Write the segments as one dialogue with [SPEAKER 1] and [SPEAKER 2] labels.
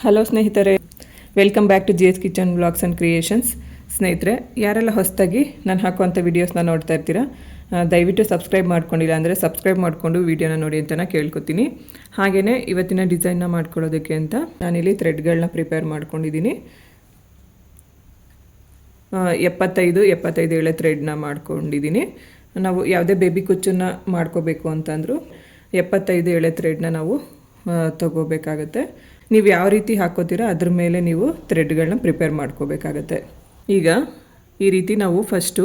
[SPEAKER 1] Hello ಸ್ನೇಹಿತರೆ, welcome back to G S kitchen blogs and creations. ಸ್ನೇಹಿತರೆ, ಯಾರೆಲ್ಲ ಹೊಸದಾಗಿ ನಾನು ಹಾಕುವಂಥ ವೀಡಿಯೋಸ್ನ ನೋಡ್ತಾ ಇರ್ತೀರಾ ದಯವಿಟ್ಟು ಸಬ್ಸ್ಕ್ರೈಬ್ ಮಾಡ್ಕೊಂಡಿಲ್ಲ ಅಂದರೆ ಸಬ್ಸ್ಕ್ರೈಬ್ ಮಾಡಿಕೊಂಡು ವೀಡಿಯೋನ ನೋಡಿ ಅಂತ ಕೇಳ್ಕೊತೀನಿ. ಹಾಗೆಯೇ ಇವತ್ತಿನ ಡಿಸೈನ್ನ ಮಾಡ್ಕೊಳ್ಳೋದಕ್ಕೆ ಅಂತ ನಾನಿಲ್ಲಿ ಥ್ರೆಡ್ಗಳನ್ನ ಪ್ರಿಪೇರ್ ಮಾಡ್ಕೊಂಡಿದ್ದೀನಿ. ಎಪ್ಪತ್ತೈದು ಎಪ್ಪತ್ತೈದು ಎಳೆ ಥ್ರೆಡ್ನ ಮಾಡ್ಕೊಂಡಿದ್ದೀನಿ. ನಾವು ಯಾವುದೇ ಬೇಬಿ ಕುಚ್ಚನ್ನ ಮಾಡ್ಕೋಬೇಕು ಅಂತಂದರೂ ಎಪ್ಪತ್ತೈದು ಎಳೆ ಥ್ರೆಡ್ನ ನಾವು ತಗೋಬೇಕಾಗತ್ತೆ. ನೀವು ಯಾವ ರೀತಿ ಹಾಕೋತೀರೋ ಅದ್ರ ಮೇಲೆ ನೀವು ಥ್ರೆಡ್ಗಳನ್ನ ಪ್ರಿಪೇರ್ ಮಾಡ್ಕೋಬೇಕಾಗತ್ತೆ. ಈಗ ಈ ರೀತಿ ನಾವು ಫಸ್ಟು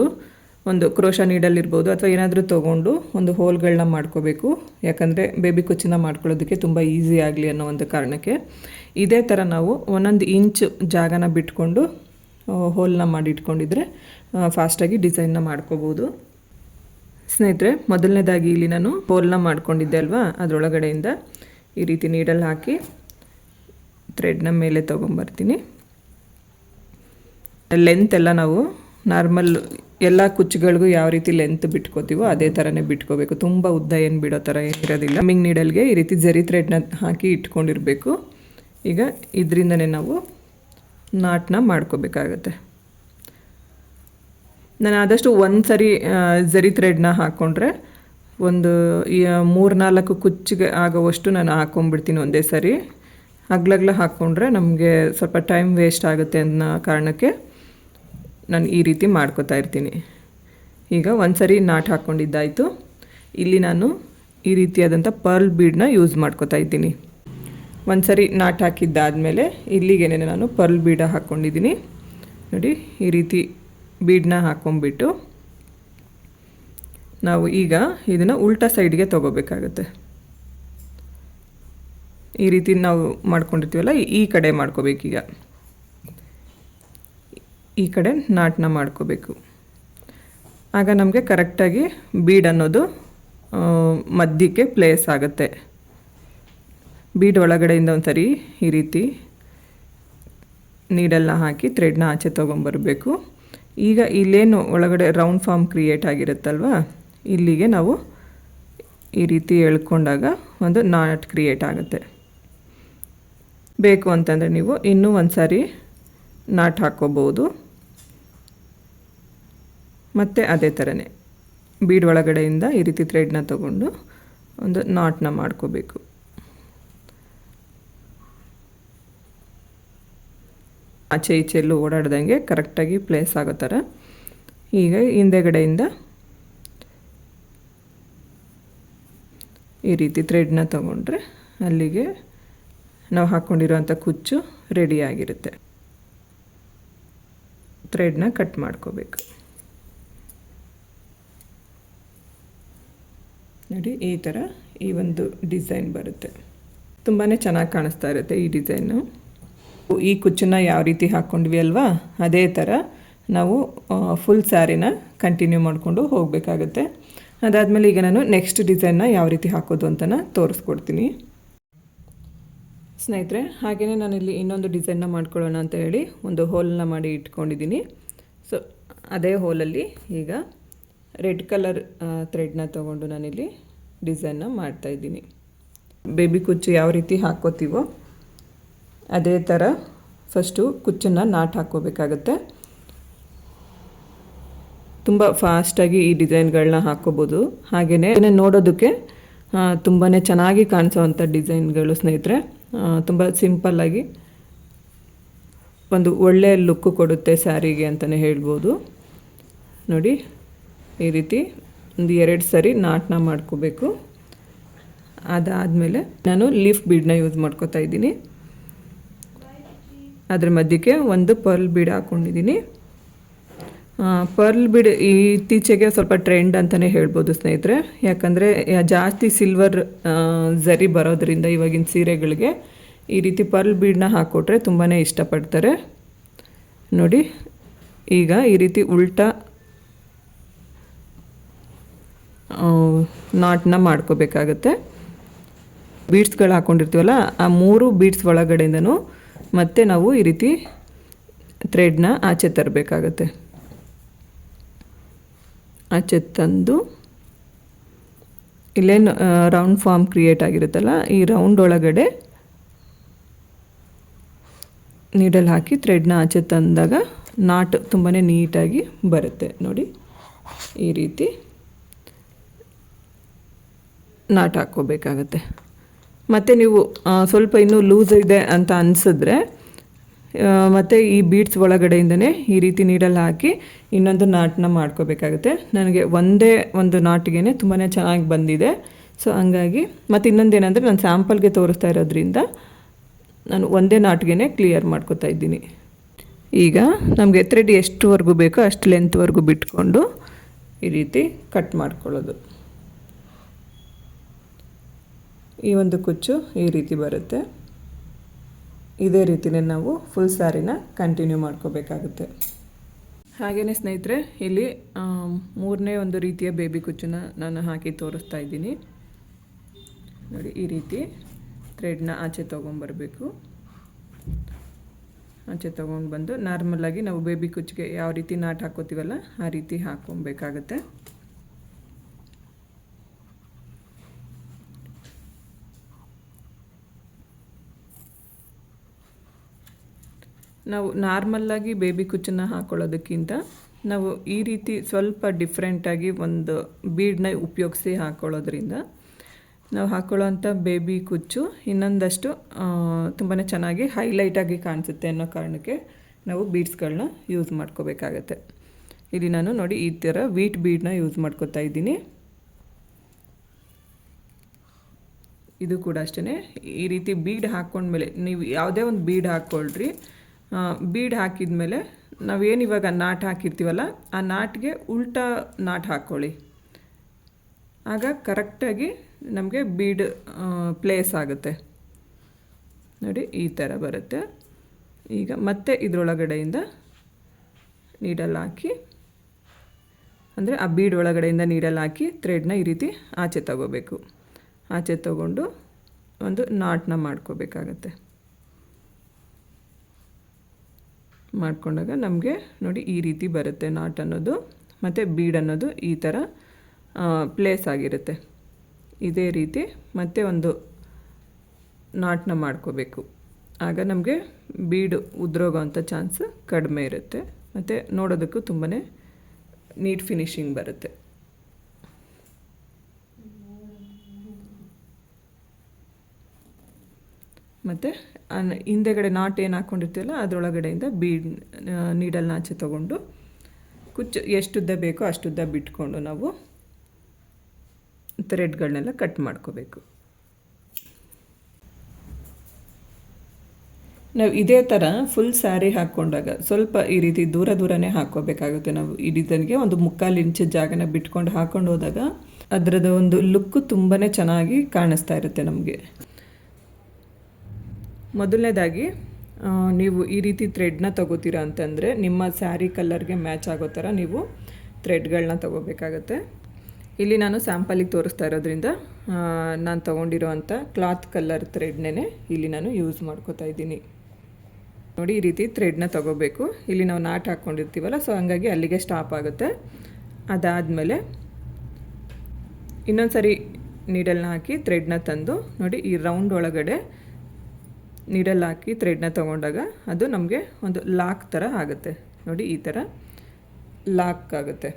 [SPEAKER 1] ಒಂದು ಕ್ರೋಶ ನೀಡಲ್ಲಿರ್ಬೋದು ಅಥವಾ ಏನಾದರೂ ತೊಗೊಂಡು ಒಂದು ಹೋಲ್ಗಳನ್ನ ಮಾಡ್ಕೋಬೇಕು. ಯಾಕಂದರೆ ಬೇಬಿ ಕುಚ್ಚನ್ನ ಮಾಡ್ಕೊಳ್ಳೋದಕ್ಕೆ ತುಂಬ ಈಸಿ ಆಗಲಿ ಅನ್ನೋ ಒಂದು ಕಾರಣಕ್ಕೆ. ಇದೇ ಥರ ನಾವು ಒಂದೊಂದು ಇಂಚ್ ಜಾಗನ ಬಿಟ್ಕೊಂಡು ಹೋಲ್ನ ಮಾಡಿಟ್ಕೊಂಡಿದ್ರೆ ಫಾಸ್ಟಾಗಿ ಡಿಸೈನ್ನ ಮಾಡ್ಕೋಬೋದು. ಸ್ನೇಹಿತರೆ, ಮೊದಲನೇದಾಗಿ ಇಲ್ಲಿ ನಾನು ಹೋಲ್ನ ಮಾಡ್ಕೊಂಡಿದ್ದೆ ಅಲ್ವಾ? ಅದರೊಳಗಡೆಯಿಂದ ಈ ರೀತಿ ನೀಡಲ್ಲಿ ಹಾಕಿ ಥ್ರೆಡ್ನ ಮೇಲೆ ತೊಗೊಂಬರ್ತೀನಿ. ಲೆಂತ್ ಎಲ್ಲ ನಾವು ನಾರ್ಮಲ್ ಎಲ್ಲ ಕುಚ್ಚುಗಳಿಗೂ ಯಾವ ರೀತಿ ಲೆಂತ್ ಬಿಟ್ಕೋತೀವೋ ಅದೇ ಥರನೇ ಬಿಟ್ಕೋಬೇಕು. ತುಂಬ ಉದ್ದ ಏನು ಬಿಡೋ ಥರ ಏನಿರೋದಿಲ್ಲ ಮಿಂಗ್ ನೀಡಲ್ಗೆ ಈ ರೀತಿ ಜರಿ ಥ್ರೆಡ್ನ ಹಾಕಿ ಇಟ್ಕೊಂಡಿರಬೇಕು. ಈಗ ಇದರಿಂದನೇ ನಾವು ನಾಟ್ನ ಮಾಡ್ಕೋಬೇಕಾಗತ್ತೆ. ನಾನು ಆದಷ್ಟು ಒಂದು ಸರಿ ಜರಿ ಥ್ರೆಡ್ನ ಹಾಕ್ಕೊಂಡ್ರೆ ಒಂದು ಮೂರ್ನಾಲ್ಕು ಕುಚ್ಚಿಗೆ ಆಗೋವಷ್ಟು ನಾನು ಹಾಕ್ಕೊಂಡ್ಬಿಡ್ತೀನಿ ಒಂದೇ ಸರಿ. ಅಗ್ಲಗ್ಲ ಹಾಕ್ಕೊಂಡ್ರೆ ನಮಗೆ ಸ್ವಲ್ಪ ಟೈಮ್ ವೇಸ್ಟ್ ಆಗುತ್ತೆ ಅನ್ನೋ ಕಾರಣಕ್ಕೆ ನಾನು ಈ ರೀತಿ ಮಾಡ್ಕೋತಾ ಇರ್ತೀನಿ. ಈಗ ಒಂದು ಸರಿ ನಾಟ್ ಹಾಕ್ಕೊಂಡಿದ್ದಾಯಿತು ಇಲ್ಲಿ ನಾನು ಈ ರೀತಿಯಾದಂಥ ಪರ್ಲ್ ಬೀಡನ್ನ ಯೂಸ್ ಮಾಡ್ಕೋತಾ ಇದ್ದೀನಿ. ಒಂದು ಸರಿ ನಾಟ್ ಹಾಕಿದ್ದಾದಮೇಲೆ ಇಲ್ಲಿಗೇನೆ ನಾನು ಪರ್ಲ್ ಬೀಡ ಹಾಕ್ಕೊಂಡಿದ್ದೀನಿ ನೋಡಿ, ಈ ರೀತಿ ಬೀಡನ್ನ ಹಾಕ್ಕೊಂಬಿಟ್ಟು ನಾವು ಈಗ ಇದನ್ನು ಉಲ್ಟಾ ಸೈಡ್ಗೆ ತೊಗೋಬೇಕಾಗತ್ತೆ. ಈ ರೀತಿ ನಾವು ಮಾಡ್ಕೊಂಡಿರ್ತೀವಲ್ಲ, ಈ ಕಡೆ ಮಾಡ್ಕೋಬೇಕೀಗ ಈ ಕಡೆ ನಾಟನ್ನ ಮಾಡ್ಕೋಬೇಕು. ಆಗ ನಮಗೆ ಕರೆಕ್ಟಾಗಿ ಬೀಡ್ ಅನ್ನೋದು ಮಧ್ಯಕ್ಕೆ ಪ್ಲೇಸ್ ಆಗುತ್ತೆ. ಬೀಡ್ ಒಳಗಡೆಯಿಂದ ಒಂದು ಸರಿ ಈ ರೀತಿ ನೀಡೆಲ್ಲ ಹಾಕಿ ಥ್ರೆಡ್ನ ಆಚೆ ತೊಗೊಂಬರಬೇಕು. ಈಗ ಇಲ್ಲೇನು ಒಳಗಡೆ ರೌಂಡ್ ಫಾರ್ಮ್ ಕ್ರಿಯೇಟ್ ಆಗಿರುತ್ತಲ್ವ, ಇಲ್ಲಿಗೆ ನಾವು ಈ ರೀತಿ ಎಳ್ಕೊಂಡಾಗ ಒಂದು ನಾಟ್ ಕ್ರಿಯೇಟ್ ಆಗುತ್ತೆ. ಬೇಕು ಅಂತಂದರೆ ನೀವು ಇನ್ನೂ ಒಂದು ಸಾರಿ ನಾಟ್ ಹಾಕ್ಕೋಬೋದು ಮತ್ತು ಅದೇ ಥರನೇ ಬೀಡ್ ಒಳಗಡೆಯಿಂದ ಈ ರೀತಿ ಥ್ರೆಡ್ನ ತಗೊಂಡು ಒಂದು ನಾಟ್ನ ಮಾಡ್ಕೋಬೇಕು. ಆಚೆ ಈಚೆ ಎಲ್ಲೂ ಓಡಾಡ್ದಂಗೆ ಕರೆಕ್ಟಾಗಿ ಪ್ಲೇಸ್ ಆಗೋ ಥರ ಈಗ ಹಿಂದೆಗಡೆಯಿಂದ ಈ ರೀತಿ ಥ್ರೆಡ್ನ ತಗೊಂಡ್ರೆ ಅಲ್ಲಿಗೆ ನಾವು ಹಾಕ್ಕೊಂಡಿರೋಂಥ ಕುಚ್ಚು ರೆಡಿಯಾಗಿರುತ್ತೆ ಥ್ರೆಡ್ನ ಕಟ್ ಮಾಡ್ಕೋಬೇಕು. ನೋಡಿ, ಈ ಥರ ಈ ಒಂದು ಡಿಸೈನ್ ಬರುತ್ತೆ. ತುಂಬಾ ಚೆನ್ನಾಗಿ ಕಾಣಿಸ್ತಾ ಇರುತ್ತೆ ಈ ಡಿಸೈನು ಈ ಕುಚ್ಚನ್ನ ಯಾವ ರೀತಿ ಹಾಕ್ಕೊಂಡ್ವಿ ಅಲ್ವಾ? ಅದೇ ಥರ ನಾವು ಫುಲ್ ಸ್ಯಾರಿನ ಕಂಟಿನ್ಯೂ ಮಾಡಿಕೊಂಡು ಹೋಗಬೇಕಾಗುತ್ತೆ. ಅದಾದಮೇಲೆ ಈಗ ನಾನು ನೆಕ್ಸ್ಟ್ ಡಿಸೈನ್ನ ಯಾವ ರೀತಿ ಹಾಕೋದು ಅಂತನ ತೋರಿಸ್ಕೊಡ್ತೀನಿ. ಸ್ನೇಹಿತರೆ ಹಾಗೆಯೇ ನಾನಿಲ್ಲಿ ಇನ್ನೊಂದು ಡಿಸೈನ್ನ ಮಾಡ್ಕೊಳ್ಳೋಣ ಅಂತ ಹೇಳಿ ಒಂದು ಹೋಲನ್ನ ಮಾಡಿ ಇಟ್ಕೊಂಡಿದ್ದೀನಿ. ಸೊ ಅದೇ ಹೋಲಲ್ಲಿ ಈಗ ರೆಡ್ ಕಲರ್ ಥ್ರೆಡ್ನ ತೊಗೊಂಡು ನಾನಿಲ್ಲಿ ಡಿಸೈನ್ನ ಮಾಡ್ತಾಯಿದ್ದೀನಿ ಬೇಬಿ ಕುಚ್ಚು ಯಾವ ರೀತಿ ಹಾಕ್ಕೋತೀವೋ ಅದೇ ಥರ ಫಸ್ಟು ಕುಚ್ಚನ್ನು ನಾಟ್ ಹಾಕ್ಕೋಬೇಕಾಗತ್ತೆ. ತುಂಬ ಫಾಸ್ಟಾಗಿ ಈ ಡಿಸೈನ್ಗಳನ್ನ ಹಾಕ್ಕೋಬೋದು. ಹಾಗೆಯೇ ನೋಡೋದಕ್ಕೆ ತುಂಬಾ ಚೆನ್ನಾಗಿ ಕಾಣಿಸೋವಂಥ ಡಿಸೈನ್ಗಳು ಸ್ನೇಹಿತರೆ. ತುಂಬ ಸಿಂಪಲ್ಲಾಗಿ ಒಂದು ಒಳ್ಳೆಯ ಲುಕ್ಕು ಕೊಡುತ್ತೆ ಸ್ಯಾರಿಗೆ ಅಂತಲೇ ಹೇಳ್ಬೋದು. ನೋಡಿ, ಈ ರೀತಿ ಒಂದು ಎರಡು ಸರಿ ನಾಟನ ಮಾಡ್ಕೋಬೇಕು. ಅದಾದಮೇಲೆ ನಾನು ಲೀಫ್ ಬೀಡನ್ನ ಯೂಸ್ ಮಾಡ್ಕೋತಾ ಇದ್ದೀನಿ. ಅದ್ರ ಮಧ್ಯಕ್ಕೆ ಒಂದು ಪರ್ಲ್ ಬೀಡ್ ಹಾಕ್ಕೊಂಡಿದ್ದೀನಿ ಪರ್ಲ್ ಬೀಡ್ ಇತ್ತೀಚೆಗೆ ಸ್ವಲ್ಪ ಟ್ರೆಂಡ್ ಅಂತಲೇ ಹೇಳ್ಬೋದು ಸ್ನೇಹಿತರೆ. ಯಾಕಂದರೆ ಜಾಸ್ತಿ ಸಿಲ್ವರ್ ಝರಿ ಬರೋದ್ರಿಂದ ಇವಾಗಿನ ಸೀರೆಗಳಿಗೆ ಈ ರೀತಿ ಪರ್ಲ್ ಬೀಡನ್ನ ಹಾಕ್ಕೊಟ್ರೆ ತುಂಬಾ ಇಷ್ಟಪಡ್ತಾರೆ. ನೋಡಿ, ಈಗ ಈ ರೀತಿ ಉಲ್ಟಾ ನಾಟನ್ನ ಮಾಡ್ಕೋಬೇಕಾಗತ್ತೆ. ಬೀಡ್ಸ್ಗಳು ಹಾಕ್ಕೊಂಡಿರ್ತೀವಲ್ಲ ಆ ಮೂರು ಬೀಡ್ಸ್ ಒಳಗಡೆಯಿಂದನೂ ಮತ್ತೆ ನಾವು ಈ ರೀತಿ ಥ್ರೆಡ್ನ ಆಚೆ ತರಬೇಕಾಗತ್ತೆ. ಆಚೆ ತಂದು ಇಲ್ಲೇನು ರೌಂಡ್ ಫಾರ್ಮ್ ಕ್ರಿಯೇಟ್ ಆಗಿರುತ್ತಲ್ಲ, ಈ ರೌಂಡ್ ಒಳಗಡೆ ನೀಡಲ್ ಹಾಕಿ ಥ್ರೆಡ್ನ ಆಚೆ ತಂದಾಗ ನಾಟ್ ತುಂಬಾ ನೀಟಾಗಿ ಬರುತ್ತೆ. ನೋಡಿ, ಈ ರೀತಿ ನಾಟ್ ಹಾಕ್ಕೋಬೇಕಾಗತ್ತೆ. ಮತ್ತು ನೀವು ಸ್ವಲ್ಪ ಇನ್ನೂ ಲೂಸ್ ಇದೆ ಅಂತ ಅನಿಸಿದ್ರೆ ಮತ್ತು ಈ ಬೀಡ್ಸ್ ಒಳಗಡೆಯಿಂದನೇ ಈ ರೀತಿ ನೀಡಲ್ಲಿ ಹಾಕಿ ಇನ್ನೊಂದು ನಾಟ್ನ ಮಾಡ್ಕೋಬೇಕಾಗುತ್ತೆ. ನನಗೆ ಒಂದೇ ಒಂದು ನಾಟಿಗೆ ತುಂಬಾ ಚೆನ್ನಾಗಿ ಬಂದಿದೆ. ಸೊ ಹಂಗಾಗಿ ಮತ್ತು ಇನ್ನೊಂದೇನೆಂದರೆ ನಾನು ಸ್ಯಾಂಪಲ್ಗೆ ತೋರಿಸ್ತಾ ಇರೋದ್ರಿಂದ ನಾನು ಒಂದೇ ನಾಟಿಗೆ ಕ್ಲಿಯರ್ ಮಾಡ್ಕೋತಾ ಇದ್ದೀನಿ. ಈಗ ನಮಗೆ ಥ್ರೆಡ್ ಎಷ್ಟುವರೆಗೂ ಬೇಕೋ ಅಷ್ಟು ಲೆಂತ್ವರೆಗೂ ಬಿಟ್ಕೊಂಡು ಈ ರೀತಿ ಕಟ್ ಮಾಡ್ಕೊಳ್ಳೋದು. ಈ ಒಂದು ಕುಚ್ಚು ಈ ರೀತಿ ಬರುತ್ತೆ. ಇದೇ ರೀತಿಯೇ ನಾವು ಫುಲ್ ಸ್ಯಾರಿನ ಕಂಟಿನ್ಯೂ ಮಾಡ್ಕೋಬೇಕಾಗುತ್ತೆ. ಹಾಗೆಯೇ ಸ್ನೇಹಿತರೆ, ಇಲ್ಲಿ ಮೂರನೇ ಒಂದು ರೀತಿಯ ಬೇಬಿ ಕುಚ್ಚನ್ನ ನಾನು ಹಾಕಿ ತೋರಿಸ್ತಾ ಇದ್ದೀನಿ. ನೋಡಿ, ಈ ರೀತಿ ಥ್ರೆಡ್ನ ಆಚೆ ತೊಗೊಂಬರಬೇಕು. ಆಚೆ ತೊಗೊಂಡು ಬಂದು ನಾರ್ಮಲಾಗಿ ನಾವು ಬೇಬಿ ಕುಚ್ಚಿಗೆ ಯಾವ ರೀತಿ ನಾಟ್ ಹಾಕೋತೀವಲ್ಲ, ಆ ರೀತಿ ಹಾಕ್ಕೊಬೇಕಾಗತ್ತೆ ನಾವು ನಾರ್ಮಲ್ಲಾಗಿ ಬೇಬಿ ಕುಚ್ಚನ್ನ ಹಾಕೊಳ್ಳೋದಕ್ಕಿಂತ ನಾವು ಈ ರೀತಿ ಸ್ವಲ್ಪ ಡಿಫ್ರೆಂಟಾಗಿ ಒಂದು ಬೀಡನ್ನ ಉಪಯೋಗಿಸಿ ಹಾಕ್ಕೊಳ್ಳೋದ್ರಿಂದ ನಾವು ಹಾಕ್ಕೊಳ್ಳೋವಂಥ ಬೇಬಿ ಕುಚ್ಚು ಇನ್ನೊಂದಷ್ಟು ತುಂಬಾ ಚೆನ್ನಾಗಿ ಹೈಲೈಟಾಗಿ ಕಾಣಿಸುತ್ತೆ ಅನ್ನೋ ಕಾರಣಕ್ಕೆ ನಾವು ಬೀಡ್ಸ್ಗಳನ್ನ ಯೂಸ್ ಮಾಡ್ಕೋಬೇಕಾಗತ್ತೆ. ಇಲ್ಲಿ ನಾನು ನೋಡಿ ಈ ಥರ ವೀಟ್ ಬೀಡನ್ನ ಯೂಸ್ ಮಾಡ್ಕೋತಾ ಇದ್ದೀನಿ. ಇದು ಕೂಡ ಅಷ್ಟೇ ಈ ರೀತಿ ಬೀಡ್ ಹಾಕ್ಕೊಂಡ್ಮೇಲೆ ನೀವು ಯಾವುದೇ ಒಂದು ಬೀಡ್ ಹಾಕ್ಕೊಳ್ರಿ ಬೀಡ್ ಹಾಕಿದ ಮೇಲೆ ನಾವೇನು ಇವಾಗ ನಾಟ್ ಹಾಕಿರ್ತೀವಲ್ಲ, ಆ ನಾಟ್ಗೆ ಉಲ್ಟಾ ನಾಟ್ ಹಾಕ್ಕೊಳ್ಳಿ ಆಗ ಕರೆಕ್ಟಾಗಿ ನಮಗೆ ಬೀಡ್ ಪ್ಲೇಸ್ ಆಗುತ್ತೆ. ನೋಡಿ, ಈ ಥರ ಬರುತ್ತೆ. ಈಗ ಮತ್ತೆ ಇದರೊಳಗಡೆಯಿಂದ ನೀಡಲ್ ಹಾಕಿ, ಅಂದರೆ ಆ ಬೀಡ್ ಒಳಗಡೆಯಿಂದ ನೀಡಲ್ ಹಾಕಿ ಥ್ರೆಡ್ನ ಈ ರೀತಿ ಆಚೆ ತಗೋಬೇಕು. ಆಚೆ ತಗೊಂಡು ಒಂದು ನಾಟ್ನ ಮಾಡ್ಕೋಬೇಕಾಗತ್ತೆ. ಮಾಡ್ಕೊಂಡಾಗ ನಮಗೆ ನೋಡಿ ಈ ರೀತಿ ಬರುತ್ತೆ ನಾಟ್ ಅನ್ನೋದು, ಮತ್ತು ಬೀಡ್ ಅನ್ನೋದು ಈ ಥರ ಪ್ಲೇಸ್ ಆಗಿರುತ್ತೆ. ಇದೇ ರೀತಿ ಮತ್ತೆ ಒಂದು ನಾಟ್ನ ಮಾಡ್ಕೋಬೇಕು. ಆಗ ನಮಗೆ ಬೀಡು ಉದ್ರೋಗೋವಂಥ ಚಾನ್ಸ್ ಕಡಿಮೆ ಇರುತ್ತೆ. ಮತ್ತು ನೋಡೋದಕ್ಕೂ ತುಂಬಾ ನೀಟ್ ಫಿನಿಶಿಂಗ್ ಬರುತ್ತೆ. ಮತ್ತು ಹಿಂದೆಗಡೆ ನಾಟ್ ಏನು ಹಾಕ್ಕೊಂಡಿರ್ತೀವಲ್ಲ ಅದರೊಳಗಡೆಯಿಂದ ಬೀಡ್ ನೀಡಲ್ ನಾಚೆ ತೊಗೊಂಡು ಕುಚ್ಚು, ಎಷ್ಟುದ್ದ ಬೇಕೋ ಅಷ್ಟುದ್ದ ಬಿಟ್ಕೊಂಡು ನಾವು ಥ್ರೆಡ್ಗಳನ್ನೆಲ್ಲ ಕಟ್ ಮಾಡ್ಕೋಬೇಕು. ನಾವು ಇದೇ ಥರ ಫುಲ್ ಸ್ಯಾರಿ ಹಾಕ್ಕೊಂಡಾಗ ಸ್ವಲ್ಪ ಈ ರೀತಿ ದೂರ ದೂರನೇ ಹಾಕ್ಕೋಬೇಕಾಗುತ್ತೆ. ನಾವು ಇಡಿದನಿಗೆ ಒಂದು ಮುಕ್ಕಾಲು ಇಂಚು ಜಾಗನ ಬಿಟ್ಕೊಂಡು ಹಾಕ್ಕೊಂಡು ಹೋದಾಗ ಅದರದ ಒಂದು ಲುಕ್ಕು ತುಂಬಾ ಚೆನ್ನಾಗಿ ಕಾಣಿಸ್ತಾ ಇರುತ್ತೆ ನಮಗೆ. ಮೊದಲನೇದಾಗಿ ನೀವು ಈ ರೀತಿ ಥ್ರೆಡ್ನ ತಗೋತೀರಾ ಅಂತಂದರೆ ನಿಮ್ಮ ಸ್ಯಾರಿ ಕಲ್ಲರ್ಗೆ ಮ್ಯಾಚ್ ಆಗೋ ಥರ ನೀವು ಥ್ರೆಡ್ಗಳನ್ನ ತಗೋಬೇಕಾಗತ್ತೆ. ಇಲ್ಲಿ ನಾನು ಸ್ಯಾಂಪಲಿಗೆ ತೋರಿಸ್ತಾ ಇರೋದ್ರಿಂದ ನಾನು ತೊಗೊಂಡಿರೋವಂಥ ಕ್ಲಾತ್ ಕಲರ್ ಥ್ರೆಡ್ನೇ ಇಲ್ಲಿ ನಾನು ಯೂಸ್ ಮಾಡ್ಕೋತಾ ಇದ್ದೀನಿ. ನೋಡಿ, ಈ ರೀತಿ ಥ್ರೆಡ್ನ ತಗೋಬೇಕು. ಇಲ್ಲಿ ನಾವು ನಾಟ್ ಹಾಕ್ಕೊಂಡಿರ್ತೀವಲ್ಲ ಸೊ ಹಂಗಾಗಿ ಅಲ್ಲಿಗೆ ಸ್ಟಾಪ್ ಆಗುತ್ತೆ. ಅದಾದಮೇಲೆ ಇನ್ನೊಂದು ಸರಿ ನೀಡಲ್ನ ಹಾಕಿ ಥ್ರೆಡ್ನ ತಂದು, ನೋಡಿ ಈ ರೌಂಡ್ ಒಳಗಡೆ ನೀಡಲ್ ಹಾಕಿ ಥ್ರೆಡ್ನ ತೊಗೊಂಡಾಗ ಅದು ನಮಗೆ ಒಂದು ಲಾಕ್ ಥರ ಆಗುತ್ತೆ. ನೋಡಿ ಈ ಥರ ಲಾಕ್ ಆಗುತ್ತೆ.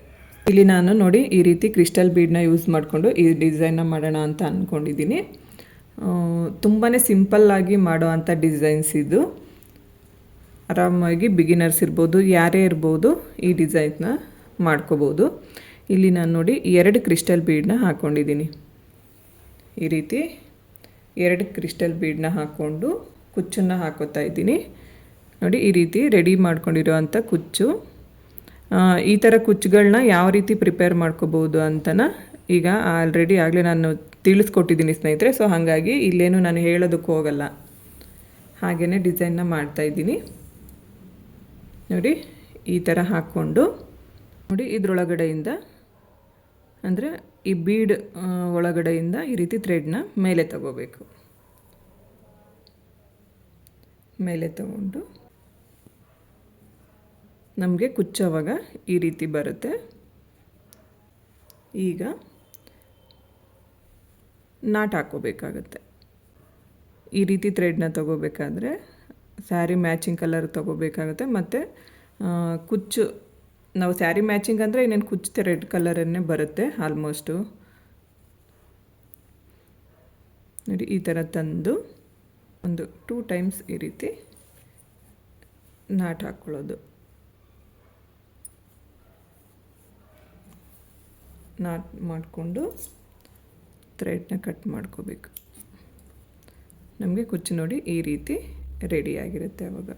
[SPEAKER 1] ಇಲ್ಲಿ ನಾನು ನೋಡಿ ಈ ರೀತಿ ಕ್ರಿಸ್ಟಲ್ ಬೀಡ್ನ ಯೂಸ್ ಮಾಡಿಕೊಂಡು ಈ ಡಿಸೈನ್ನ ಮಾಡೋಣ ಅಂತ ಅಂದ್ಕೊಂಡಿದ್ದೀನಿ ತುಂಬಾ ಸಿಂಪಲ್ಲಾಗಿ ಮಾಡೋ ಅಂಥ ಡಿಸೈನ್ಸ್ ಇದು. ಆರಾಮಾಗಿ ಬಿಗಿನರ್ಸ್ ಇರ್ಬೋದು, ಯಾರೇ ಇರ್ಬೋದು ಈ ಡಿಸೈನ್ನ ಮಾಡ್ಕೋಬೋದು. ಇಲ್ಲಿ ನಾನು ನೋಡಿ ಎರಡು ಕ್ರಿಸ್ಟಲ್ ಬೀಡನ್ನ ಹಾಕ್ಕೊಂಡಿದ್ದೀನಿ ಈ ರೀತಿ ಎರಡು ಕ್ರಿಸ್ಟಲ್ ಬೀಡನ್ನ ಹಾಕ್ಕೊಂಡು ಕುಚ್ಚನ್ನು ಹಾಕೋತಾ ಇದ್ದೀನಿ. ನೋಡಿ, ಈ ರೀತಿ ರೆಡಿ ಮಾಡ್ಕೊಂಡಿರೋವಂಥ ಕುಚ್ಚು. ಈ ಥರ ಕುಚ್ಚುಗಳನ್ನ ಯಾವ ರೀತಿ ಪ್ರಿಪೇರ್ ಮಾಡ್ಕೋಬೋದು ಅಂತನ ಈಗ ಆಲ್ರೆಡಿ ಆಗಲೇ ನಾನು ತಿಳಿಸ್ಕೊಟ್ಟಿದ್ದೀನಿ ಸ್ನೇಹಿತರೆ. ಸೊ, ಹಾಗಾಗಿ ಇಲ್ಲೇನು ನಾನು ಹೇಳೋದಕ್ಕೆ ಹೋಗಲ್ಲ. ಹಾಗೆಯೇ ಡಿಸೈನ್ನ ಮಾಡ್ತಾಯಿದ್ದೀನಿ ನೋಡಿ, ಈ ಥರ ಹಾಕ್ಕೊಂಡು. ನೋಡಿ, ಇದರೊಳಗಡೆಯಿಂದ ಅಂದರೆ ಈ ಬೀಡ್ ಒಳಗಡೆಯಿಂದ ಈ ರೀತಿ ಥ್ರೆಡ್ನ ಮೇಲೆ ತಗೋಬೇಕು. ಮೇಲೆ ತಗೊಂಡು ನಮಗೆ ಕುಚ್ಚವಾಗ ಈ ರೀತಿ ಬರುತ್ತೆ. ಈಗ ನಾಟ್ ಹಾಕೋಬೇಕಾಗತ್ತೆ ಈ ರೀತಿ ಥ್ರೆಡ್ನ ತಗೋಬೇಕಾದ್ರೆ ಸ್ಯಾರಿ ಮ್ಯಾಚಿಂಗ್ ಕಲರ್ ತಗೋಬೇಕಾಗುತ್ತೆ. ಮತ್ತು ಕುಚ್ಚು, ನಾವು ಸ್ಯಾರಿ ಮ್ಯಾಚಿಂಗ್ ಅಂದರೆ ಇನ್ನೇನು ಕುಚ್ಚು ರೆಡ್ ಕಲರನ್ನೇ ಬರುತ್ತೆ ಆಲ್ಮೋಸ್ಟು ನೋಡಿ, ಈ ಥರ ತಂದು ಒಂದು ಟೂ ಟೈಮ್ಸ್ ಈ ರೀತಿ ನಾಟ್ ಹಾಕ್ಕೊಳ್ಳೋದು ನಾಟ್ ಮಾಡಿಕೊಂಡು ಥ್ರೆಡ್ನ ಕಟ್ ಮಾಡ್ಕೋಬೇಕು. ನಮಗೆ ಕುಚ್ಚು ನೋಡಿ ಈ ರೀತಿ ರೆಡಿಯಾಗಿರುತ್ತೆ ಅವಾಗ.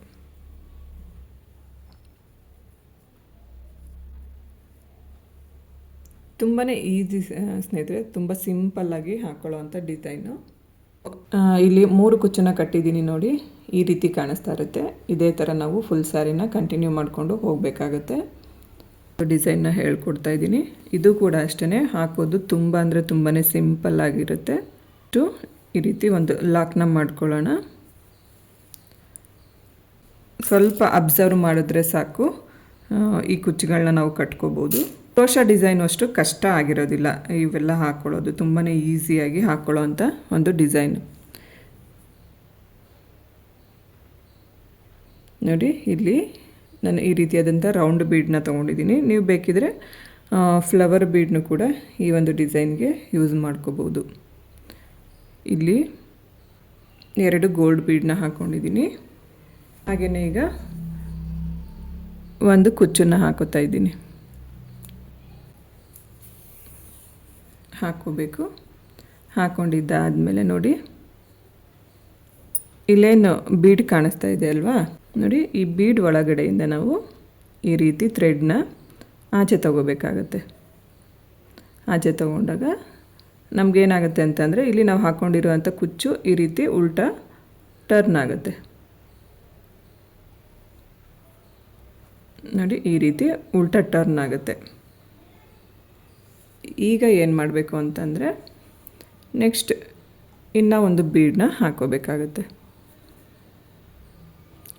[SPEAKER 1] ತುಂಬಾ ಈಸಿ ಸ್ನೇಹಿತರೆ ತುಂಬ ಸಿಂಪಲ್ಲಾಗಿ ಹಾಕ್ಕೊಳ್ಳೋವಂಥ ಡಿಸೈನು ಆ, ಇಲ್ಲಿ ಮೂರು ಕುಚ್ಚನ್ನು ಕಟ್ಟಿದ್ದೀನಿ ನೋಡಿ. ಈ ರೀತಿ ಕಾಣಿಸ್ತಾ ಇರುತ್ತೆ. ಇದೇ ಥರ ನಾವು ಫುಲ್ ಸ್ಯಾರಿನ ಕಂಟಿನ್ಯೂ ಮಾಡಿಕೊಂಡು ಹೋಗಬೇಕಾಗತ್ತೆ. ಡಿಸೈನ್ನ ಹೇಳ್ಕೊಡ್ತಾ ಇದ್ದೀನಿ. ಇದು ಕೂಡ ಅಷ್ಟೇ ಹಾಕೋದು ತುಂಬ ಅಂದರೆ ತುಂಬಾ ಸಿಂಪಲ್ ಆಗಿರುತ್ತೆ. ಟು ಈ ರೀತಿ ಒಂದು ಲಾಕ್ನ ಮಾಡ್ಕೊಳ್ಳೋಣ. ಸ್ವಲ್ಪ ಅಬ್ಸರ್ವ್ ಮಾಡಿದ್ರೆ ಸಾಕು. ಈ ಕುಚ್ಚುಗಳನ್ನ ನಾವು ಕಟ್ಕೋಬೋದು. ಕ್ರೋಶ ಡಿಸೈನ್ ಅಷ್ಟು ಕಷ್ಟ ಆಗಿರೋದಿಲ್ಲ. ಇವೆಲ್ಲ ಹಾಕ್ಕೊಳ್ಳೋದು ತುಂಬಾ ಈಸಿಯಾಗಿ ಹಾಕ್ಕೊಳ್ಳೋ ಅಂಥ ಒಂದು ಡಿಸೈನ್. ನೋಡಿ, ಇಲ್ಲಿ ನಾನು ಈ ರೀತಿಯಾದಂಥ ರೌಂಡ್ ಬೀಡನ್ನ ತೊಗೊಂಡಿದ್ದೀನಿ. ನೀವು ಬೇಕಿದ್ರೆ ಫ್ಲವರ್ ಬೀಡ್ನು ಕೂಡ ಈ ಒಂದು ಡಿಸೈನ್ಗೆ ಯೂಸ್ ಮಾಡ್ಕೋಬೋದು. ಇಲ್ಲಿ ಎರಡು ಗೋಲ್ಡ್ ಬೀಡನ್ನ ಹಾಕ್ಕೊಂಡಿದ್ದೀನಿ ಹಾಗೆಯೇ ಈಗ ಒಂದು ಕುಚ್ಚನ್ನು ಹಾಕೋತಾ ಇದ್ದೀನಿ. ಹಾಕ್ಕೋಬೇಕು. ಹಾಕ್ಕೊಂಡಿದ್ದಾದಮೇಲೆ ನೋಡಿ, ಇಲ್ಲೇನು ಬೀಡ್ ಕಾಣಿಸ್ತಾ ಇದೆ ಅಲ್ವಾ? ನೋಡಿ, ಈ ಬೀಡ್ ಒಳಗಡೆಯಿಂದ ನಾವು ಈ ರೀತಿ ಥ್ರೆಡ್ನ ಆಚೆ ತಗೋಬೇಕಾಗತ್ತೆ. ಆಚೆ ತಗೊಂಡಾಗ ನಮಗೇನಾಗುತ್ತೆ ಅಂತಂದರೆ, ಇಲ್ಲಿ ನಾವು ಹಾಕ್ಕೊಂಡಿರುವಂಥ ಕುಚ್ಚು ಈ ರೀತಿ ಉಲ್ಟಾ ಟರ್ನ್ ಆಗುತ್ತೆ. ನೋಡಿ, ಈ ರೀತಿ ಉಲ್ಟಾ ಟರ್ನ್ ಆಗುತ್ತೆ. ಈಗ ಏನು ಮಾಡಬೇಕು ಅಂತಂದರೆ ನೆಕ್ಸ್ಟ್ ಇನ್ನೂ ಒಂದು ಬೀಡನ್ನ ಹಾಕೋಬೇಕಾಗತ್ತೆ.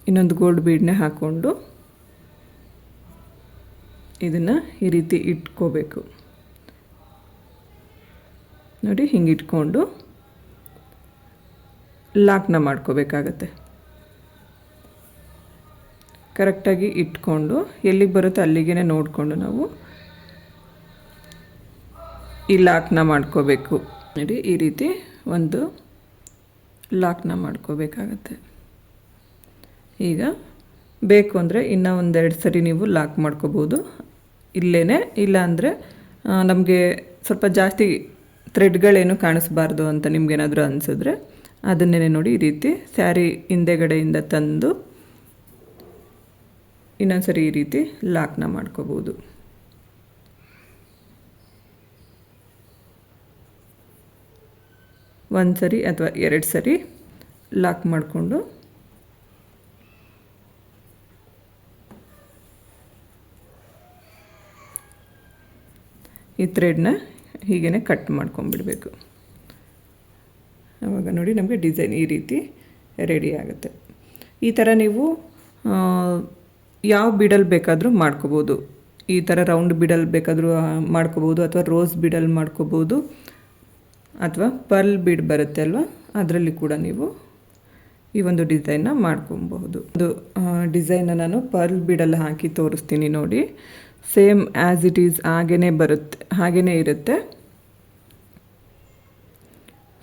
[SPEAKER 1] ಇನ್ನೊಂದು ಗೋಲ್ಡ್ ಬೀಡನ್ನೇ ಹಾಕ್ಕೊಂಡು ಇದನ್ನು ಈ ರೀತಿ ಇಟ್ಕೋಬೇಕು. ನೋಡಿ, ಹಿಂಗೆ ಇಟ್ಕೊಂಡು ಲಾಕ್ನ ಮಾಡ್ಕೋಬೇಕಾಗತ್ತೆ. ಕರೆಕ್ಟಾಗಿ ಇಟ್ಕೊಂಡು ಎಲ್ಲಿಗೆ ಬರುತ್ತೆ ಅಲ್ಲಿಗೆ ನೋಡಿಕೊಂಡು ನಾವು ಈ ಲಾಕ್ನ ಮಾಡ್ಕೋಬೇಕು. ನೋಡಿ, ಈ ರೀತಿ ಒಂದು ಲಾಕ್ನ ಮಾಡ್ಕೋಬೇಕಾಗತ್ತೆ. ಈಗ ಬೇಕು ಅಂದರೆ ಇನ್ನೂ ಒಂದೆರಡು ಸರಿ ನೀವು ಲಾಕ್ ಮಾಡ್ಕೋಬೋದು. ಇಲ್ಲೇ ಇಲ್ಲ ಅಂದರೆ ನಮಗೆ ಸ್ವಲ್ಪ ಜಾಸ್ತಿ ಥ್ರೆಡ್ಗಳೇನು ಕಾಣಿಸ್ಬಾರ್ದು ಅಂತ ನಿಮ್ಗೇನಾದರೂ ಅನಿಸಿದ್ರೆ ಅದನ್ನೇ ನೋಡಿ ಈ ರೀತಿ ಸ್ಯಾರಿ ಹಿಂದೆಗಡೆಯಿಂದ ತಂದು ಇನ್ನೊಂದು ಸರಿ ಈ ರೀತಿ ಲಾಕ್ನ ಮಾಡ್ಕೋಬೋದು. ಒಂದು ಸರಿ ಅಥವಾ ಎರಡು ಸರಿ ಲಾಕ್ ಮಾಡಿಕೊಂಡು ಈ ಥ್ರೆಡ್ನ ಹೀಗೇ ಕಟ್ ಮಾಡ್ಕೊಂಬಿಡಬೇಕು ಆವಾಗ ನೋಡಿ ನಮಗೆ ಡಿಸೈನ್ ಈ ರೀತಿ ರೆಡಿ ಆಗುತ್ತೆ. ಈ ಥರ ನೀವು ಯಾವ ಬಿಡಲ್ ಬೇಕಾದರೂ ಮಾಡ್ಕೋಬೋದು. ಈ ಥರ ರೌಂಡ್ ಬಿಡಲ್ ಬೇಕಾದರೂ ಮಾಡ್ಕೋಬೋದು ಅಥವಾ ರೋಸ್ ಬಿಡಲ್ ಮಾಡ್ಕೋಬೋದು. ಅಥವಾ ಪರ್ಲ್ ಬೀಡ್ ಬರುತ್ತೆ ಅಲ್ವಾ? ಅದರಲ್ಲಿ ಕೂಡ ನೀವು ಈ ಒಂದು ಡಿಸೈನ್ನ ಮಾಡ್ಕೊಬಹುದು. ಒಂದು ಡಿಸೈನ್ನ ನಾನು ಪರ್ಲ್ ಬೀಡಲ್ಲಿ ಹಾಕಿ ತೋರಿಸ್ತೀನಿ ನೋಡಿ. ಸೇಮ್ ಆ್ಯಸ್ ಇಟ್ ಈಸ್ ಹಾಗೇ ಬರುತ್ತೆ ಹಾಗೇ ಇರುತ್ತೆ.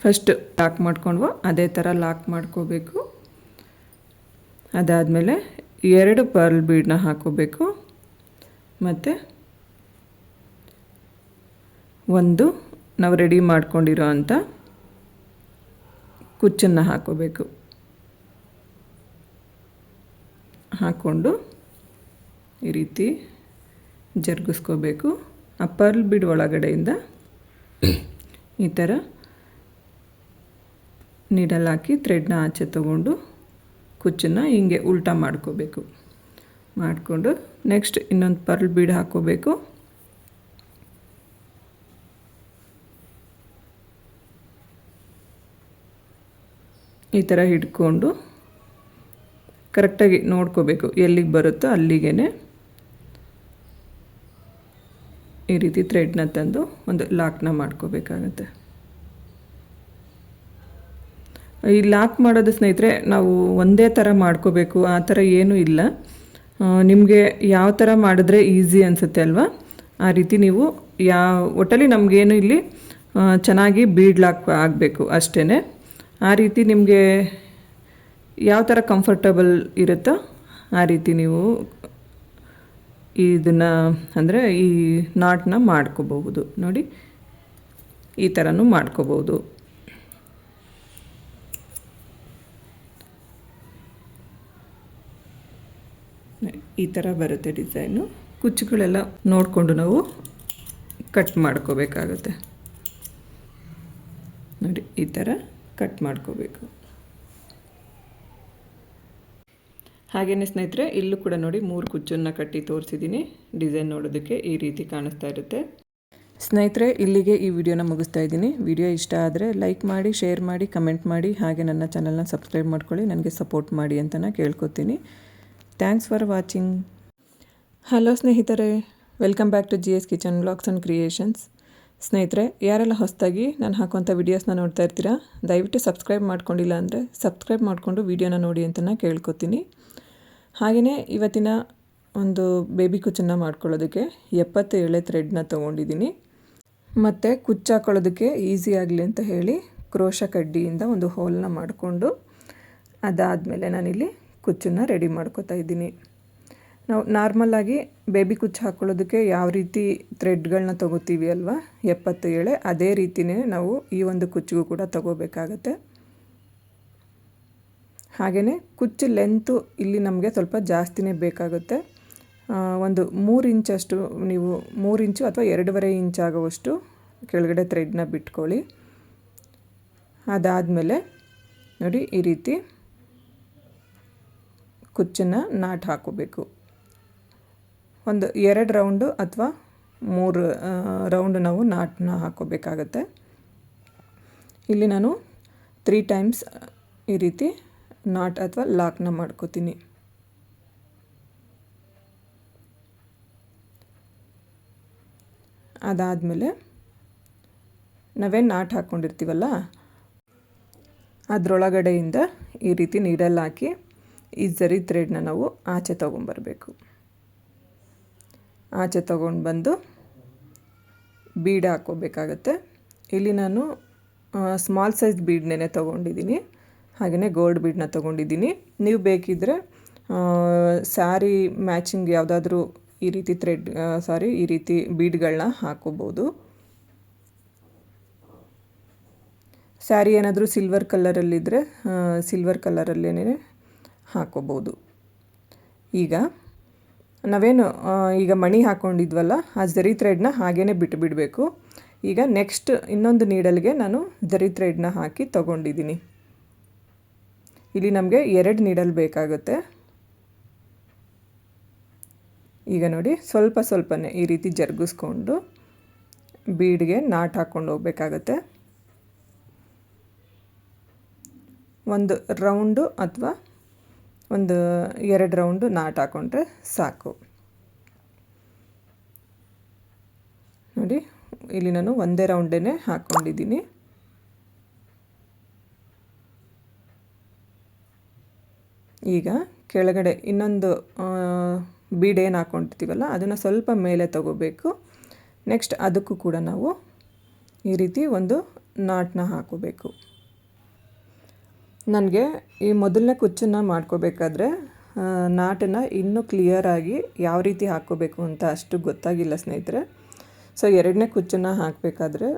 [SPEAKER 1] ಫಸ್ಟ್ ಲಾಕ್ ಮಾಡ್ಕೊಂಡ್ವೋ, ಅದೇ ಥರ ಲಾಕ್ ಮಾಡ್ಕೋಬೇಕು. ಅದಾದಮೇಲೆ ಎರಡು ಪರ್ಲ್ ಬೀಡನ್ನ ಹಾಕೋಬೇಕು. ಮತ್ತು ಒಂದು ನಾವು ರೆಡಿ ಮಾಡ್ಕೊಂಡಿರೋ ಅಂಥ ಕುಚ್ಚನ್ನು ಹಾಕೋಬೇಕು. ಹಾಕ್ಕೊಂಡು ಈ ರೀತಿ ಜರುಗಿಸ್ಕೋಬೇಕು. ಆ ಪರ್ಲ್ ಬೀಡ್ ಒಳಗಡೆಯಿಂದ ಈ ಥರ ನೀಡಲ್ ಹಾಕಿ ಥ್ರೆಡ್ನ ಆಚೆ ತೊಗೊಂಡು ಕುಚ್ಚನ್ನು ಹಿಂಗೆ ಉಲ್ಟಾ ಮಾಡ್ಕೋಬೇಕು. ಮಾಡಿಕೊಂಡು ನೆಕ್ಸ್ಟ್ ಇನ್ನೊಂದು ಪರ್ಲ್ ಬೀಡ್ ಹಾಕ್ಕೋಬೇಕು ಈ ಥರ ಹಿಡ್ಕೊಂಡು ಕರೆಕ್ಟಾಗಿ ನೋಡ್ಕೋಬೇಕು ಎಲ್ಲಿಗೆ ಬರುತ್ತೋ ಅಲ್ಲಿಗೆ ಈ ರೀತಿ ಥ್ರೆಡ್ನ ತಂದು ಒಂದು ಲಾಕ್ನ ಮಾಡ್ಕೋಬೇಕಾಗತ್ತೆ. ಈ ಲಾಕ್ ಮಾಡೋದು ಸ್ನೇಹಿತರೆ, ನಾವು ಒಂದೇ ಥರ ಮಾಡ್ಕೋಬೇಕು, ಆ ಥರ ಏನೂ ಇಲ್ಲ. ನಿಮಗೆ ಯಾವ ಥರ ಮಾಡಿದ್ರೆ ಈಸಿ ಅನಿಸುತ್ತೆ ಅಲ್ವಾ? ಆ ರೀತಿ ನೀವು ಯಾವ, ಒಟ್ಟಲ್ಲಿ ನಮಗೇನು ಇಲ್ಲಿ ಚೆನ್ನಾಗಿ ಬೀಡ್ ಲಾಕ್ ಆಗಬೇಕು ಅಷ್ಟೇ ಆ ರೀತಿ ನಿಮಗೆ ಯಾವ ಥರ ಕಂಫರ್ಟಬಲ್ ಇರುತ್ತೋ ಆ ರೀತಿ ನೀವು ಇದನ್ನು ಅಂದರೆ ಈ ನಾಟನ್ನ ಮಾಡ್ಕೋಬಹುದು. ನೋಡಿ, ಈ ಥರನೂ ಮಾಡ್ಕೋಬಹುದು. ಈ ಥರ ಬರುತ್ತೆ ಡಿಸೈನು ಕುಚ್ಚುಗಳೆಲ್ಲ ನೋಡಿಕೊಂಡು ನಾವು ಕಟ್ ಮಾಡ್ಕೋಬೇಕಾಗುತ್ತೆ. ನೋಡಿ, ಈ ಥರ ಕಟ್ ಮಾಡ್ಕೋಬೇಕು. ಹಾಗೆಯೇ ಸ್ನೇಹಿತರೆ, ಇಲ್ಲೂ ಕೂಡ ನೋಡಿ ಮೂರು ಕುಚ್ಚನ್ನು ಕಟ್ಟಿ ತೋರಿಸಿದ್ದೀನಿ. ಡಿಸೈನ್ ನೋಡೋದಕ್ಕೆ ಈ ರೀತಿ ಕಾಣಿಸ್ತಾ ಇರುತ್ತೆ. ಸ್ನೇಹಿತರೆ, ಇಲ್ಲಿಗೆ ಈ ವಿಡಿಯೋನ ಮುಗಿಸ್ತಾ ಇದ್ದೀನಿ. ವಿಡಿಯೋ ಇಷ್ಟ ಆದರೆ ಲೈಕ್ ಮಾಡಿ, ಶೇರ್ ಮಾಡಿ, ಕಮೆಂಟ್ ಮಾಡಿ. ಹಾಗೆ ನನ್ನ ಚಾನಲ್ನ ಸಬ್ಸ್ಕ್ರೈಬ್ ಮಾಡ್ಕೊಳ್ಳಿ. ನನಗೆ ಸಪೋರ್ಟ್ ಮಾಡಿ ಅಂತ ಕೇಳ್ಕೊತೀನಿ. Thanks for watching. ಹಲೋ ಸ್ನೇಹಿತರೆ, welcome back to G S kitchen blogs and creations. ಸ್ನೇಹಿತರೆ, ಯಾರೆಲ್ಲ ಹೊಸದಾಗಿ ನಾನು ಹಾಕುವಂಥ ವೀಡಿಯೋಸ್ನ ನೋಡ್ತಾ ಇರ್ತೀರಾ, ದಯವಿಟ್ಟು ಸಬ್ಸ್ಕ್ರೈಬ್ ಮಾಡ್ಕೊಂಡಿಲ್ಲ ಅಂದರೆ ಸಬ್ಸ್ಕ್ರೈಬ್ ಮಾಡಿಕೊಂಡು ವೀಡಿಯೋನ ನೋಡಿ ಅಂತ ಕೇಳ್ಕೊತೀನಿ. ಹಾಗೆಯೇ ಇವತ್ತಿನ ಒಂದು ಬೇಬಿ ಕುಚ್ಚನ್ನು ಮಾಡ್ಕೊಳ್ಳೋದಕ್ಕೆ ಎಪ್ಪತ್ತು ಎಳೆ ಥ್ರೆಡ್ನ ತೊಗೊಂಡಿದ್ದೀನಿ. ಮತ್ತು ಕುಚ್ಚು ಹಾಕೊಳ್ಳೋದಕ್ಕೆ ಈಸಿ ಆಗಲಿ ಅಂತ ಹೇಳಿ ಕ್ರೋಶ ಕಡ್ಡಿಯಿಂದ ಒಂದು ಹೋಲನ್ನ ಮಾಡಿಕೊಂಡು ಅದಾದಮೇಲೆ ನಾನಿಲ್ಲಿ ಕುಚ್ಚನ್ನು ರೆಡಿ ಮಾಡ್ಕೋತಾ ಇದ್ದೀನಿ. ನಾವು ನಾರ್ಮಲಾಗಿ ಬೇಬಿ ಕುಚ್ಚು ಹಾಕ್ಕೊಳ್ಳೋದಕ್ಕೆ ಯಾವ ರೀತಿ ಥ್ರೆಡ್ಗಳನ್ನ ತೊಗೋತೀವಿ ಅಲ್ವಾ? ಎಪ್ಪತ್ತು ಎಳೆ ಅದೇ ರೀತಿಯೇ ನಾವು ಈ ಒಂದು ಕುಚ್ಚಿಗೂ ಕೂಡ ತೊಗೋಬೇಕಾಗತ್ತೆ. ಹಾಗೆಯೇ ಕುಚ್ಚು ಲೆಂತು ಇಲ್ಲಿ ನಮಗೆ ಸ್ವಲ್ಪ ಜಾಸ್ತಿನೇ ಬೇಕಾಗುತ್ತೆ. ಒಂದು ಮೂರು ಇಂಚಷ್ಟು ನೀವು ಮೂರು ಇಂಚು ಅಥವಾ ಎರಡೂವರೆ ಇಂಚ್ ಆಗುವಷ್ಟು ಕೆಳಗಡೆ ಥ್ರೆಡ್ನ ಬಿಟ್ಕೊಳ್ಳಿ. ಅದಾದಮೇಲೆ ನೋಡಿ ಈ ರೀತಿ ಕುಚ್ಚನ್ನು ನಾಟ್ ಹಾಕೋಬೇಕು ಒಂದು ಎರಡು ರೌಂಡು ಅಥವಾ ಮೂರು ರೌಂಡ್ ನಾವು ನಾಟನ್ನ ಹಾಕೋಬೇಕಾಗತ್ತೆ. ಇಲ್ಲಿ ನಾನು ತ್ರೀ ಟೈಮ್ಸ್ ಈ ರೀತಿ ನಾಟ್ ಅಥವಾ ಲಾಕ್ನ ಮಾಡ್ಕೋತೀನಿ. ಅದಾದಮೇಲೆ ನಾವೇನು ನಾಟ್ ಹಾಕ್ಕೊಂಡಿರ್ತೀವಲ್ಲ ಅದರೊಳಗಡೆಯಿಂದ ಈ ರೀತಿ ನೀಡಲ್ ಹಾಕಿ ಈ ಜರಿ ಥ್ರೆಡ್ನ ನಾವು ಆಚೆ ತೊಗೊಂಬರ್ಬೇಕು. ಆಚೆ ತಗೊಂಡು ಬಂದು ಬೀಡ್ ಹಾಕ್ಕೋಬೇಕಾಗತ್ತೆ. ಇಲ್ಲಿ ನಾನು ಸ್ಮಾಲ್ ಸೈಜ್ ಬೀಡ್ನೇ ತೊಗೊಂಡಿದ್ದೀನಿ ಹಾಗೆಯೇ ಗೋಲ್ಡ್ ಬೀಡನ್ನ ತೊಗೊಂಡಿದ್ದೀನಿ ನೀವು ಬೇಕಿದ್ದರೆ ಸ್ಯಾರಿ ಮ್ಯಾಚಿಂಗ್ ಯಾವುದಾದ್ರೂ ಈ ರೀತಿ ಥ್ರೆಡ್ ಸಾರಿ ಈ ರೀತಿ ಬೀಡ್ಗಳನ್ನ ಹಾಕೋಬೋದು ಸ್ಯಾರಿ ಏನಾದರೂ ಸಿಲ್ವರ್ ಕಲರಲ್ಲಿದ್ದರೆ ಸಿಲ್ವರ್ ಕಲರಲ್ಲೇ ಹಾಕೋಬೋದು ಈಗ ನಾವೇನು ಈಗ ಮಣಿ ಹಾಕ್ಕೊಂಡಿದ್ವಲ್ಲ ಆ ಜರಿ ಥ್ರೆಡ್ನ ಹಾಗೇ ಬಿಟ್ಟು ಬಿಡಬೇಕು. ಈಗ ನೆಕ್ಸ್ಟ್ ಇನ್ನೊಂದು ನೀಡಲ್ಗೆ ನಾನು ಜರಿ ಥ್ರೆಡ್ನ ಹಾಕಿ ತಗೊಂಡಿದ್ದೀನಿ. ಇಲ್ಲಿ ನಮಗೆ ಎರಡು ನೀಡಲ್ ಬೇಕಾಗುತ್ತೆ. ಈಗ ನೋಡಿ, ಸ್ವಲ್ಪ ಸ್ವಲ್ಪನೇ ಈ ರೀತಿ ಜರುಗಿಸ್ಕೊಂಡು ಬೀಡ್ಗೆ ನಾಟ್ ಹಾಕ್ಕೊಂಡು ಹೋಗ್ಬೇಕಾಗತ್ತೆ. ಒಂದು ರೌಂಡು ಅಥವಾ ಒಂದು ಎರಡು ರೌಂಡು ನಾಟ್ ಹಾಕ್ಕೊಂಡ್ರೆ ಸಾಕು. ನೋಡಿ, ಇಲ್ಲಿ ನಾನು ಒಂದೇ ರೌಂಡೇ ಹಾಕ್ಕೊಂಡಿದ್ದೀನಿ ಈಗ ಕೆಳಗಡೆ ಇನ್ನೊಂದು ಬೀಡ್ ಏನು ಹಾಕ್ಕೊಂಡಿರ್ತೀವಲ್ಲ ಅದನ್ನು ಸ್ವಲ್ಪ ಮೇಲೆ ತಗೋಬೇಕು. ನೆಕ್ಸ್ಟ್ ಅದಕ್ಕೂ ಕೂಡ ನಾವು ಈ ರೀತಿ ಒಂದು ನಾಟನ್ನ ಹಾಕೋಬೇಕು. ನನಗೆ ಈ ಮೊದಲನೇ ಕುಚ್ಚನ್ನು ಮಾಡ್ಕೋಬೇಕಾದ್ರೆ ನಾಟನ್ನು ಇನ್ನೂ ಕ್ಲಿಯರಾಗಿ ಯಾವ ರೀತಿ ಹಾಕ್ಕೋಬೇಕು ಅಂತ ಅಷ್ಟು ಗೊತ್ತಾಗಿಲ್ಲ ಸ್ನೇಹಿತರೆ. ಸೊ ಎರಡನೇ ಕುಚ್ಚನ್ನು ಹಾಕಬೇಕಾದ್ರೆ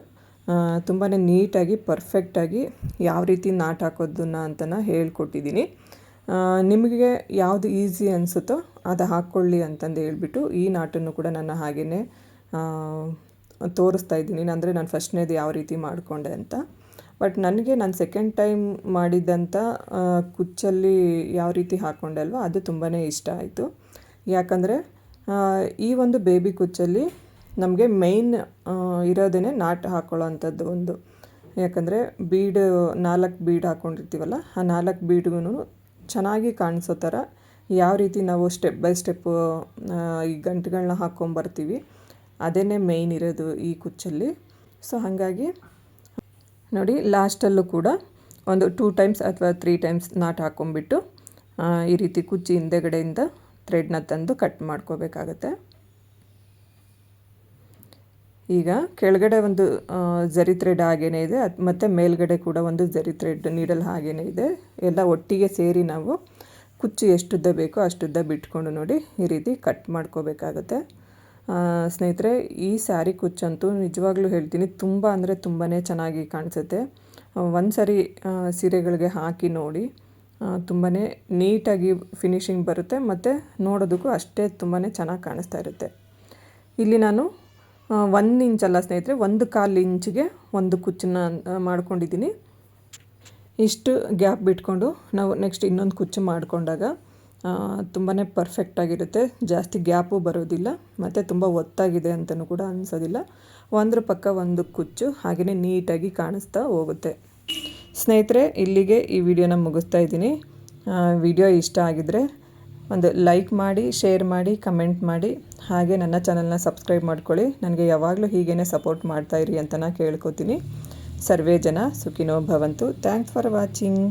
[SPEAKER 1] ತುಂಬಾ ನೀಟಾಗಿ ಪರ್ಫೆಕ್ಟಾಗಿ ಯಾವ ರೀತಿ ನಾಟ್ ಹಾಕೋದನ್ನ ಅಂತ ಹೇಳ್ಕೊಟ್ಟಿದ್ದೀನಿ. ನಿಮಗೆ ಯಾವುದು ಈಸಿ ಅನಿಸುತ್ತೋ ಅದು ಹಾಕ್ಕೊಳ್ಳಿ ಅಂತಂದು ಹೇಳ್ಬಿಟ್ಟು ಈ ನಾಟನ್ನು ಕೂಡ ನಾನು ಹಾಗೆಯೇ ತೋರಿಸ್ತಾ ಇದ್ದೀನಿ. ಅಂದರೆ ನಾನು ಫಸ್ಟ್ನೇದು ಯಾವ ರೀತಿ ಮಾಡಿಕೊಂಡೆ ಅಂತ. ಬಟ್ ನನಗೆ ನಾನು ಸೆಕೆಂಡ್ ಟೈಮ್ ಮಾಡಿದ್ದಂಥ ಕುಚ್ಚಲ್ಲಿ ಯಾವ ರೀತಿ ಹಾಕ್ಕೊಂಡೆ ಅಲ್ವ, ಅದು ತುಂಬಾ ಇಷ್ಟ ಆಯಿತು. ಯಾಕಂದರೆ ಈ ಒಂದು ಬೇಬಿ ಕುಚ್ಚಲ್ಲಿ ನಮಗೆ ಮೇಯ್ನ್ ಇರೋದೇ ನಾಟ್ ಹಾಕ್ಕೊಳ್ಳೋ ಅಂಥದ್ದು ಒಂದು. ಯಾಕಂದರೆ ಬೀಡ್, ನಾಲ್ಕು ಬೀಡ್ ಹಾಕ್ಕೊಂಡಿರ್ತೀವಲ್ಲ ಆ ನಾಲ್ಕು ಬೀಡ್ಗೂ ಚೆನ್ನಾಗಿ ಕಾಣಿಸೋ ಥರ ಯಾವ ರೀತಿ ನಾವು ಸ್ಟೆಪ್ ಬೈ ಸ್ಟೆಪ್ಪು ಈ ಗಂಟುಗಳನ್ನ ಹಾಕ್ಕೊಂಬರ್ತೀವಿ ಅದೇ ಮೇಯ್ನ್ ಇರೋದು ಈ ಕುಚ್ಚಲ್ಲಿ. ಸೊ ಹಾಗಾಗಿ ನೋಡಿ, ಲಾಸ್ಟಲ್ಲೂ ಕೂಡ ಒಂದು ಟೂ ಟೈಮ್ಸ್ ಅಥವಾ ತ್ರೀ ಟೈಮ್ಸ್ ನಾಟ್ ಹಾಕ್ಕೊಂಬಿಟ್ಟು ಈ ರೀತಿ ಕುಚ್ಚಿ ಹಿಂದೆಗಡೆಯಿಂದ ಥ್ರೆಡ್ನ ತಂದು ಕಟ್ ಮಾಡ್ಕೋಬೇಕಾಗತ್ತೆ. ಈಗ ಕೆಳಗಡೆ ಒಂದು ಜರಿ ಥ್ರೆಡ್ ಹಾಗೇನೇ ಇದೆ, ಅದು ಮತ್ತು ಮೇಲ್ಗಡೆ ಕೂಡ ಒಂದು ಜರಿ ಥ್ರೆಡ್ ನೀಡಲ್ ಹಾಗೇನೇ ಇದೆ. ಎಲ್ಲ ಒಟ್ಟಿಗೆ ಸೇರಿ ನಾವು ಕುಚ್ಚು ಎಷ್ಟುದ್ದ ಬೇಕೋ ಅಷ್ಟುದ್ದ ಬಿಟ್ಕೊಂಡು ನೋಡಿ ಈ ರೀತಿ ಕಟ್ ಮಾಡ್ಕೋಬೇಕಾಗತ್ತೆ. ಸ್ನೇಹಿತರೆ, ಈ ಸ್ಯಾರಿ ಕುಚ್ಚಂತೂ ನಿಜವಾಗ್ಲೂ ಹೇಳ್ತೀನಿ, ತುಂಬ ಅಂದರೆ ತುಂಬಾ ಚೆನ್ನಾಗಿ ಕಾಣಿಸುತ್ತೆ. ಒಂದು ಸರಿ ಸೀರೆಗಳಿಗೆ ಹಾಕಿ ನೋಡಿ ತುಂಬಾ ನೀಟಾಗಿ ಫಿನಿಶಿಂಗ್ ಬರುತ್ತೆ, ಮತ್ತು ನೋಡೋದಕ್ಕೂ ಅಷ್ಟೇ ತುಂಬಾ ಚೆನ್ನಾಗಿ ಕಾಣಿಸ್ತಾ ಇರುತ್ತೆ. ಇಲ್ಲಿ ನಾನು ಒಂದು ಇಂಚಲ್ಲ ಸ್ನೇಹಿತರೆ, ಒಂದು ಕಾಲು ಇಂಚಿಗೆ ಒಂದು ಕುಚ್ಚನ್ನ ಮಾಡ್ಕೊಂಡಿದ್ದೀನಿ. ಇಷ್ಟು ಗ್ಯಾಪ್ ಬಿಟ್ಕೊಂಡು ನಾವು ನೆಕ್ಸ್ಟ್ ಇನ್ನೊಂದು ಕುಚ್ಚು ಮಾಡಿಕೊಂಡಾಗ ತುಂಬಾ ಪರ್ಫೆಕ್ಟಾಗಿರುತ್ತೆ ಜಾಸ್ತಿ ಗ್ಯಾಪು ಬರೋದಿಲ್ಲ, ಮತ್ತು ತುಂಬ ಒತ್ತಾಗಿದೆ ಅಂತಲೂ ಕೂಡ ಅನಿಸೋದಿಲ್ಲ. ಒಂದ್ರ ಪಕ್ಕ ಒಂದು ಕುಚ್ಚು ಹಾಗೆಯೇ ನೀಟಾಗಿ ಕಾಣಿಸ್ತಾ ಹೋಗುತ್ತೆ. ಸ್ನೇಹಿತರೆ, ಇಲ್ಲಿಗೆ ಈ ವಿಡಿಯೋನ ಮುಗಿಸ್ತಾ ಇದ್ದೀನಿ. ವಿಡಿಯೋ ಇಷ್ಟ ಆಗಿದರೆ ಒಂದು ಲೈಕ್ ಮಾಡಿ, ಶೇರ್ ಮಾಡಿ, ಕಮೆಂಟ್ ಮಾಡಿ. ಹಾಗೆ ನನ್ನ ಚಾನಲ್ನ ಸಬ್ಸ್ಕ್ರೈಬ್ ಮಾಡ್ಕೊಳ್ಳಿ. ನನಗೆ ಯಾವಾಗಲೂ ಹೀಗೇ ಸಪೋರ್ಟ್ ಮಾಡ್ತಾಯಿರಿ ಅಂತ ನಾನು ಕೇಳ್ಕೊತೀನಿ. ಸರ್ವೇ ಜನ ಸುಖಿನೋ ಭವಂತು. Thanks for watching.